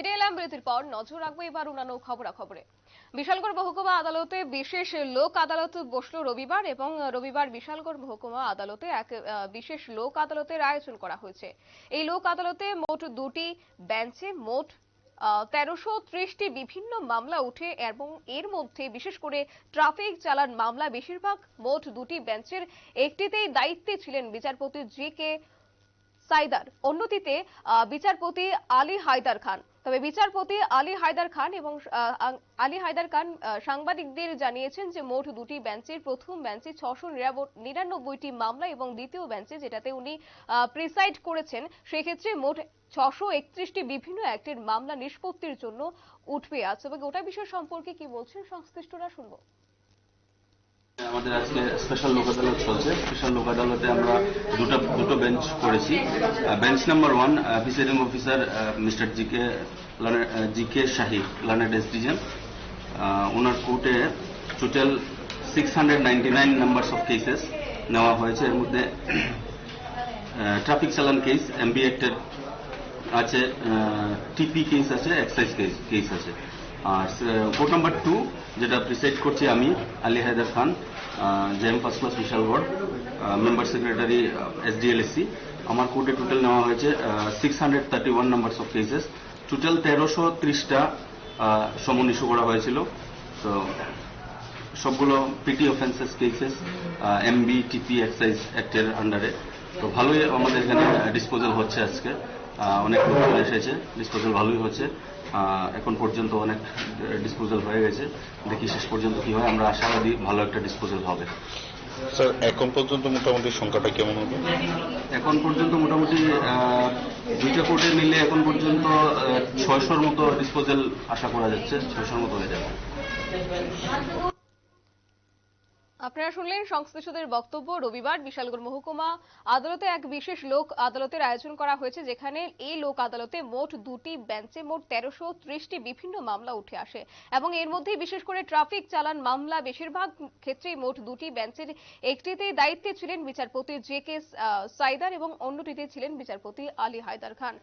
ফিরে এলাম বিরতির পর। নজর রাখব এবার অন্যান্য খবরাখবরে। বিশালগড় মহকুমা আদালতে বিশেষ লোক আদালত বসল রবিবার এবং রবিবার বিশালগড় মহকুমা আদালতে এক বিশেষ লোক আদালতের আয়োজন করা হয়েছে। এই লোক আদালতে মোট দুটি বেঞ্চে মোট তেরোশো ত্রিশটি বিভিন্ন মামলা উঠে এবং এর মধ্যে বিশেষ করে ট্রাফিক চালান মামলা বেশিরভাগ মোট দুটি বেঞ্চের একটিতেই দায়িত্বে ছিলেন বিচারপতি জি কে সাইদার। অন্যটিতে বিচারপতি আলী হায়দার খান। তবে বিচারপতি আলী হায়দার খান এবং আলী হায়দার খান সাংবাদিকদের জানিয়েছেন যে মোট দুটি বেঞ্চের প্রথম বেঞ্চে ছশো নিরানব্বইটি মামলা এবং দ্বিতীয় বেঞ্চে যেটাতে উনি প্রিসাইড করেছেন, সেক্ষেত্রে মোট ছশো একত্রিশটি বিভিন্ন অ্যাক্টের মামলা নিষ্পত্তির জন্য উঠবে আছে এবং গোটা বিষয় সম্পর্কে কি বলছেন সংশ্লিষ্টরা শুনব। আমাদের আজকে স্পেশাল লোক আদালত চলছে। স্পেশাল লোক আদালতে আমরা দুটো দুটো বেঞ্চ করেছি। Bench number one presiding officer mister G K G K Shahi learned এসডিজেন ওনার কোর্টে total six hundred of cases নেওয়া হয়েছে। এর মধ্যে ট্রাফিক চালান কেস এমবি অ্যাক্টের আছে টিপি কেস আছে এক্সাইজ কেস কেস আছে। আর কোর্ট নাম্বার টু যেটা প্রিসাইড করছি আমি, Ali Haidar Khan JM first class Bishalgarh member secretary SDLSC আমার কোর্টে টোটাল নেওয়া হয়েছে six hundred thirty one numbers of cases total তেরোশো ত্রিশটা সমন ইস্যু করা হয়েছিল। তো সবগুলো petty offences cases MB TP excise অ্যাক্টের আন্ডারে তো ভালোই আমাদের এখানে ডিসপোজাল হচ্ছে আজকে। অনেক লোক চলে এসেছে। ডিসপোজাল ভালোই হচ্ছে। এখন পর্যন্ত অনেক ডিসপোজাল হয়ে গেছে। দেখি শেষ পর্যন্ত কি হয়। আমরা আশাবাদী ভালো একটা ডিসপোজাল হবে। স্যার এখন পর্যন্ত মোটামুটি সংখ্যাটা কেমন হবে? এখন পর্যন্ত মোটামুটি দুইটা কোর্টে মিলে এখন পর্যন্ত ছয়শোর মতো ডিসপোজাল আশা করা যাচ্ছে। ছয়শোর মতো হয়ে যাবে। আপনারা শুনলেন সংশ্লিষ্টদের বক্তব্য। রবিবার বিশালগড় মহকুমা আদালতে এক বিশেষ লোক আদালতের আয়োজন করা হয়েছে, যেখানে এই লোক আদালতে মোট দুটি বেঞ্চে মোট তেরোশো ত্রিশটি বিভিন্ন মামলা উঠে আসে এবং এর মধ্যে বিশেষ করে ট্রাফিক চালান মামলা, বেশিরভাগ ক্ষেত্রেই মোট দুটি বেঞ্চের একটিতে দায়িত্বে ছিলেন বিচারপতি জে কে সাইদার এবং অন্যটিতে ছিলেন বিচারপতি আলী হায়দার খান।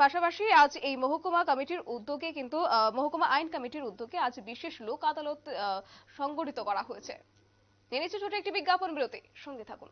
পাশাপাশি আজ এই মহকুমা কমিটির উদ্যোগে কিন্তু মহকুমা আইন কমিটির উদ্যোগে আজ বিশেষ লোক আদালত সংগঠিত করা হয়েছে। জেনেছি ছোট একটি বিজ্ঞাপন বিরতি। সঙ্গে থাকুন।